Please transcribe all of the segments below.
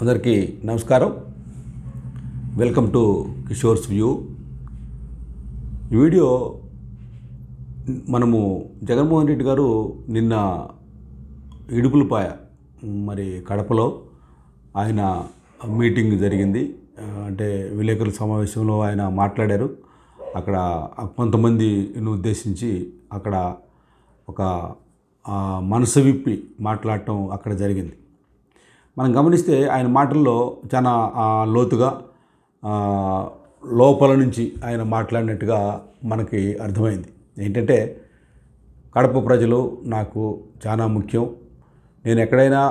అందరికీ నమస్కారం. Welcome to Kishore's view ఈ వీడియో మనము జగన్మోహన్ రెడ్డి గారు నిన్న ఇడుపులపాయ మరి కడపలో ఆయన మీటింగ్ జరిగింది. అంటే విలేకరుల సమావేశంలో ఆయన మాట్లాడారు. అక్కడ కొంతమందిని ఉద్దేశించి అక్కడ ఒక మనసు విప్పి మాట్లాడటం అక్కడ జరిగింది. మనం గమనిస్తే ఆయన మాటల్లో చాలా లోతుగా లోపల నుంచి ఆయన మాట్లాడినట్టుగా మనకి అర్థమైంది. ఏంటంటే కడప ప్రజలు నాకు చాలా ముఖ్యం. నేను ఎక్కడైనా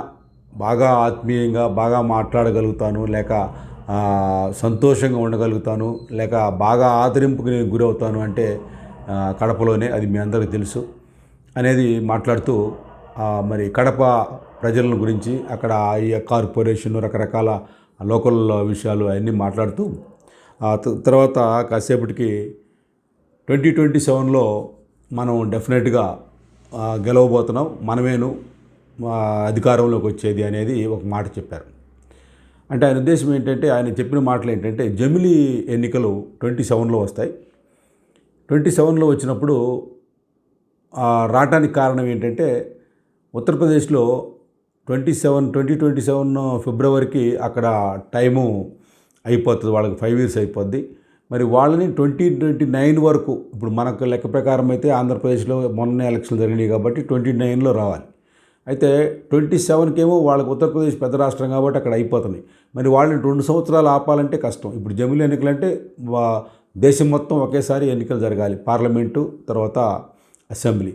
బాగా ఆత్మీయంగా బాగా మాట్లాడగలుగుతాను లేక సంతోషంగా ఉండగలుగుతాను లేక బాగా ఆదరింపుకు నేను గురవుతాను అంటే కడపలోనే అది మీ అందరికీ తెలుసు అనేది మాట్లాడుతూ మరి కడప ప్రజల గురించి అక్కడ ఈ కార్పొరేషన్ రకరకాల లోకల్ విషయాలు అవన్నీ మాట్లాడుతూ త- తర్వాత కాసేపటికి ట్వంటీ ట్వంటీ సెవెన్లో మనం డెఫినెట్గా గెలవబోతున్నాం. మనమేను అధికారంలోకి వచ్చేది అనేది ఒక మాట చెప్పారు. అంటే ఆయన ఉద్దేశం ఏంటంటే ఆయన చెప్పిన మాటలు ఏంటంటే జమిలీ ఎన్నికలు ట్వంటీ సెవెన్లో వస్తాయి. ట్వంటీ సెవెన్లో వచ్చినప్పుడు రావటానికి కారణం ఏంటంటే ఉత్తరప్రదేశ్లో twenty seven twenty twenty seven ఫిబ్రవరికి అక్కడ టైము అయిపోతుంది వాళ్ళకి ఫైవ్ ఇయర్స్ అయిపోద్ది. మరి వాళ్ళని ట్వంటీ ట్వంటీ నైన్ వరకు ఇప్పుడు మనకు లెక్క ప్రకారం అయితే ఆంధ్రప్రదేశ్లో మొన్న ఎలక్షన్లు జరిగినాయి కాబట్టి ట్వంటీ నైన్లో రావాలి. అయితే ట్వంటీ సెవెన్కేమో వాళ్ళకి ఉత్తరప్రదేశ్ పెద్ద రాష్ట్రం కాబట్టి అక్కడ అయిపోతున్నాయి. మరి వాళ్ళని రెండు సంవత్సరాలు ఆపాలంటే కష్టం. ఇప్పుడు జమిలీ ఎన్నికలు అంటే వా- దేశం మొత్తం ఒకేసారి ఎన్నికలు జరగాలి. పార్లమెంటు తర్వాత అసెంబ్లీ.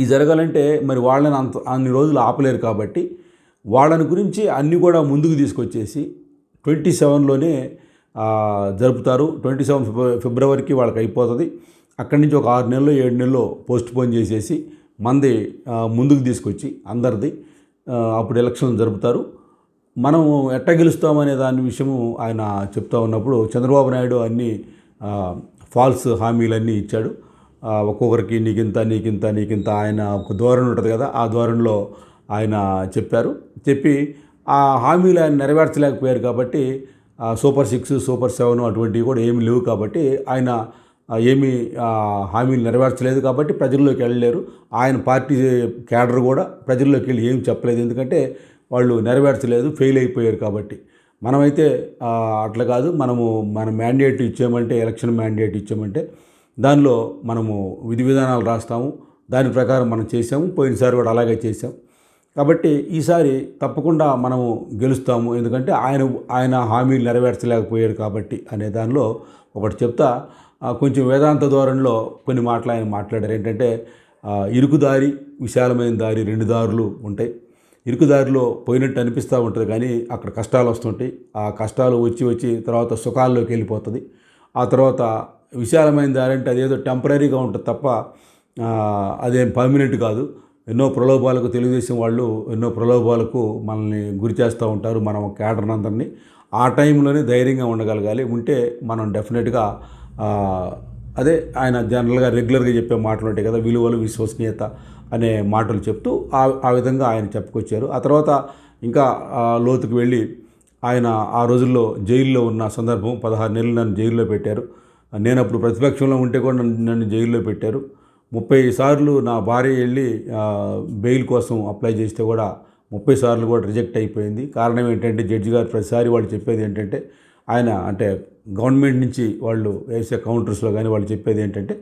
ఇది జరగాలంటే మరి వాళ్ళని అంత అన్ని రోజులు ఆపలేరు కాబట్టి వాళ్ళని గురించి అన్నీ కూడా ముందుకు తీసుకొచ్చేసి ట్వంటీ సెవెన్లోనే జరుపుతారు. ట్వంటీ సెవెన్ ఫిబ్రవరికి వాళ్ళకి అయిపోతుంది. అక్కడి నుంచి ఒక ఆరు నెలలో ఏడు నెలలు పోస్ట్ పోన్ చేసేసి మంది ముందుకు తీసుకొచ్చి అందరిది అప్పుడు ఎలక్షన్లు జరుపుతారు. మనం ఎట్ట గెలుస్తామనే దాని విషయము ఆయన చెప్తా ఉన్నప్పుడు చంద్రబాబు నాయుడు అన్ని ఫాల్స్ హామీలన్నీ ఇచ్చాడు. ఒక్కొక్కరికి నీకింత నీకింత నీకింత ఆయన ఒక ధోరణి ఉంటుంది కదా ఆ ధోరణిలో ఆయన చెప్పారు. చెప్పి ఆ హామీలు ఆయన నెరవేర్చలేకపోయారు కాబట్టి సూపర్ సిక్స్ సూపర్ సెవెన్ అటువంటివి కూడా ఏమి లేవు కాబట్టి ఆయన ఏమీ హామీలు నెరవేర్చలేదు కాబట్టి ప్రజల్లోకి వెళ్ళలేరు. ఆయన పార్టీ క్యాడర్ కూడా ప్రజల్లోకి వెళ్ళి ఏం చెప్పలేదు. ఎందుకంటే వాళ్ళు నెరవేర్చలేదు ఫెయిల్ అయిపోయారు కాబట్టి. మనమైతే అట్లా కాదు మనము మన మ్యాండేట్ ఇచ్చామంటే ఎలక్షన్ మ్యాండేట్ ఇచ్చామంటే దానిలో మనము విధి విధానాలు రాస్తాము. దాని ప్రకారం మనం చేసాము పోయినసారి కూడా అలాగే చేసాం కాబట్టి ఈసారి తప్పకుండా మనము గెలుస్తాము. ఎందుకంటే ఆయన ఆయన హామీలు నెరవేర్చలేకపోయారు కాబట్టి అనే దానిలో ఒకటి చెప్తా. కొంచెం వేదాంత ధోరణిలో కొన్ని మాటలు ఆయన మాట్లాడారు. ఏంటంటే ఇరుకుదారి ఇరుకు దారి విశాలమైన దారి రెండు దారులు ఉంటాయి. ఇరుకు దారిలో పోయినట్టు అనిపిస్తూ ఉంటుంది కానీ అక్కడ కష్టాలు వస్తుంటాయి. ఆ కష్టాలు వచ్చి వచ్చి తర్వాత సుఖాల్లోకి వెళ్ళిపోతుంది. ఆ తర్వాత విశాలమైన దారి అంటే అదేదో టెంపరీగా ఉంటుంది తప్ప అదేం పర్మనెంట్ కాదు. ఎన్నో ప్రలోభాలకు తెలుగుదేశం వాళ్ళు ఎన్నో ప్రలోభాలకు మనల్ని గురి చేస్తూ ఉంటారు మనం క్యాడర్ ఆ టైంలోనే ధైర్యంగా ఉండగలగాలి. ఉంటే మనం డెఫినెట్గా అదే ఆయన జనరల్గా రెగ్యులర్గా చెప్పే మాటలు ఉంటాయి కదా విలువలు విశ్వసనీయత అనే మాటలు చెప్తూ ఆ ఆ విధంగా ఆయన చెప్పుకొచ్చారు. ఆ తర్వాత ఇంకా లోతుకు వెళ్ళి ఆయన ఆ రోజుల్లో జైల్లో ఉన్న సందర్భం పదహారు నెలలు నన్ను జైల్లో పెట్టారు. నేను అప్పుడు ప్రతిపక్షంలో ఉంటే కూడా నన్ను నన్ను జైల్లో పెట్టారు. ముప్పై సార్లు నా భార్య వెళ్ళి బెయిల్ కోసం అప్లై చేస్తే కూడా ముప్పై సార్లు కూడా రిజెక్ట్ అయిపోయింది. కారణం ఏంటంటే జడ్జి గారు ప్రతిసారి వాళ్ళు చెప్పేది ఏంటంటే ఆయన అంటే గవర్నమెంట్ నుంచి వాళ్ళు వేసే కౌంటర్స్లో కానీ వాళ్ళు చెప్పేది ఏంటంటే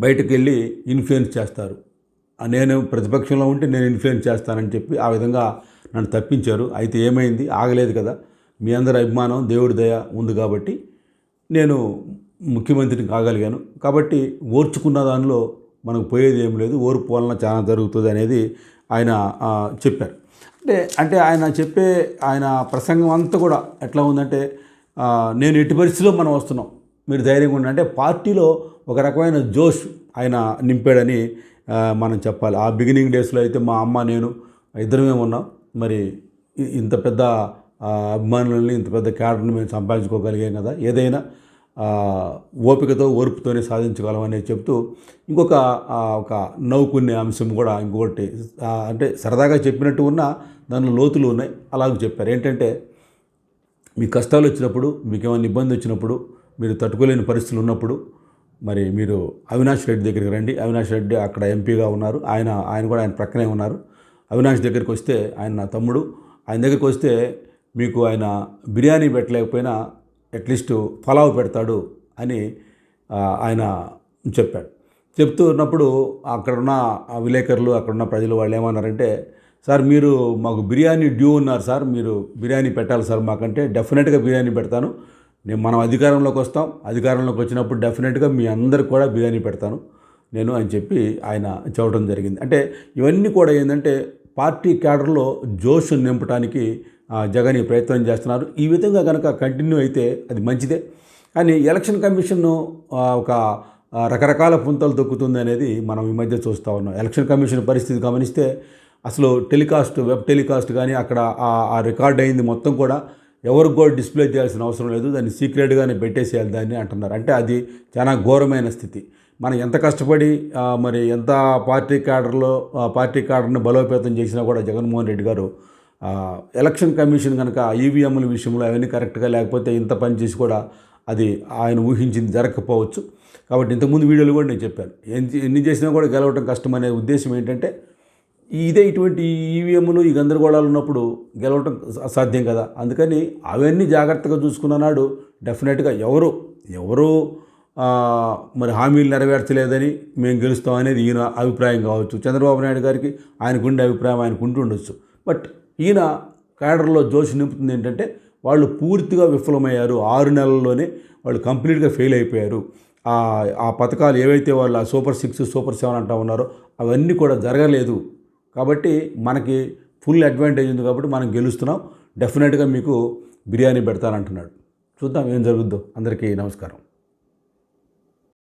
బయటకు వెళ్ళి ఇన్ఫ్లుయెన్స్ చేస్తారు. నేను ప్రతిపక్షంలో ఉంటే నేను ఇన్ఫ్లుయెన్స్ చేస్తానని చెప్పి ఆ విధంగా నన్ను తప్పించారు. అయితే ఏమైంది? ఆగలేదు కదా. మీ అందరి అభిమానం దేవుడి దయ ఉంది కాబట్టి నేను ముఖ్యమంత్రిని కాగలిగాను. కాబట్టి ఓర్చుకున్న దానిలో మనకు పోయేది ఏం లేదు. ఓర్పు వలన చాలా జరుగుతుంది అనేది ఆయన చెప్పారు. అంటే అంటే ఆయన చెప్పే ఆయన ప్రసంగం అంతా కూడా ఎట్లా ఉందంటే నేను ఎట్టి పరిస్థితిలో మనం వస్తున్నాం. మీరు ధైర్యంగా ఉండండి. అంటే పార్టీలో ఒక రకమైన జోష్ ఆయన నింపాడని మనం చెప్పాలి. ఆ బిగినింగ్ డేస్లో అయితే మా అమ్మ నేను ఇద్దరమే ఉన్నాం. మరి ఇంత పెద్ద అభిమానులని ఇంత పెద్ద క్యాడర్ని మేము సంపాదించుకోగలిగాం కదా. ఏదైనా ఓపికతో ఓర్పుతోనే సాధించగలం అనేది చెప్తూ ఇంకొక ఒక నవ్వుకునే అంశం కూడా ఇంకొకటి అంటే సరదాగా చెప్పినట్టు ఉన్న దానిలో లోతులు ఉన్నాయి. అలాగే చెప్పారు. ఏంటంటే మీ కష్టాలు వచ్చినప్పుడు మీకు ఏమైనా ఇబ్బంది వచ్చినప్పుడు మీరు తట్టుకోలేని పరిస్థితులు ఉన్నప్పుడు మరి మీరు అవినాష్ రెడ్డి దగ్గరికి రండి. అవినాష్ రెడ్డి అక్కడ ఎంపీగా ఉన్నారు. ఆయన ఆయన కూడా ఆయన ప్రక్కనే ఉన్నారు. అవినాష్ దగ్గరికి వస్తే ఆయన నా తమ్ముడు. ఆయన దగ్గరికి వస్తే మీకు ఆయన బిర్యానీ పెట్టలేకపోయినా అట్లీస్ట్ పలావ్ పెడతాడు అని ఆయన చెప్పాడు. చెప్తూ ఉన్నప్పుడు అక్కడున్న విలేకరులు అక్కడున్న ప్రజలు వాళ్ళు ఏమన్నారంటే సార్ మీరు మాకు బిర్యానీ డ్యూ ఉన్నారు సార్ మీరు బిర్యానీ పెట్టాలి సార్ మాకంటే డెఫినెట్గా బిర్యానీ పెడతాను. నేను మనం అధికారంలోకి వస్తాం అధికారంలోకి వచ్చినప్పుడు డెఫినెట్గా మీ అందరికి కూడా బిర్యానీ పెడతాను. నేను అని చెప్పి ఆయన చెప్పడం జరిగింది. అంటే ఇవన్నీ కూడా ఏంటంటే పార్టీ క్యాడర్లో జోష్ నింపడానికి జగన్ ఈ ప్రయత్నం చేస్తున్నారు. ఈ విధంగా కనుక కంటిన్యూ అయితే అది మంచిదే. కానీ ఎలక్షన్ కమిషన్ ఒక రకరకాల పుంతలు దొక్కుతుంది అనేది మనం ఈ మధ్య చూస్తూ ఉన్నాం. ఎలక్షన్ కమిషన్ పరిస్థితి గమనిస్తే అసలు టెలికాస్ట్ వెబ్ టెలికాస్ట్ కానీ అక్కడ ఆ- రికార్డ్ అయింది మొత్తం కూడా ఎవరికి కూడా డిస్ప్లే చేయాల్సిన అవసరం లేదు. దాన్ని సీక్రెట్గానే పెట్టేసేయాలి దాన్ని అంటున్నారు. అంటే అది చాలా ఘోరమైన స్థితి. మనం ఎంత కష్టపడి మరి ఎంత పార్టీ క్యాడర్లో పార్టీ క్యాడర్ని బలోపేతం చేసినా కూడా జగన్మోహన్ రెడ్డి గారు ఎలక్షన్ కమిషన్ కనుక ఈవీఎంల విషయంలో అవన్నీ కరెక్ట్గా లేకపోతే ఇంత పని చేసి కూడా అది ఆయన ఊహించింది జరగకపోవచ్చు. కాబట్టి ఇంతకుముందు వీడియోలు కూడా నేను చెప్పాను. ఎన్ని ఎన్ని చేసినా కూడా గెలవటం కష్టం అనే ఉద్దేశం ఏంటంటే ఇదే ఇటువంటి ఈవీఎంలు ఈ గందరగోళాలు ఉన్నప్పుడు గెలవటం అసాధ్యం కదా. అందుకని అవన్నీ జాగ్రత్తగా చూసుకున్న నాడు డెఫినెట్గా ఎవరు ఎవరు మరి హామీలు నెరవేర్చలేదని మేము గెలుస్తాం అనేది ఈయన అభిప్రాయం కావచ్చు. చంద్రబాబు నాయుడు గారికి ఆయనకుండే అభిప్రాయం ఆయనకు ఉంటుండొచ్చు బట్ ఈయన క్యాడర్లో జోష్ నింపుతుంది ఏంటంటే వాళ్ళు పూర్తిగా విఫలమయ్యారు. ఆరు నెలల్లోనే వాళ్ళు కంప్లీట్గా ఫెయిల్ అయిపోయారు. ఆ ఆ పథకాలు ఏవైతే వాళ్ళు ఆ సూపర్ సిక్స్ సూపర్ సెవెన్ అంటా ఉన్నారో అవన్నీ కూడా జరగలేదు. కాబట్టి మనకి ఫుల్ అడ్వాంటేజ్ ఉంది కాబట్టి మనం గెలుస్తున్నాం. డెఫినెట్గా మీకు బిర్యానీ పెడతానంటున్నాడు. చూద్దాం ఏం జరుగుద్దో. అందరికీ నమస్కారం.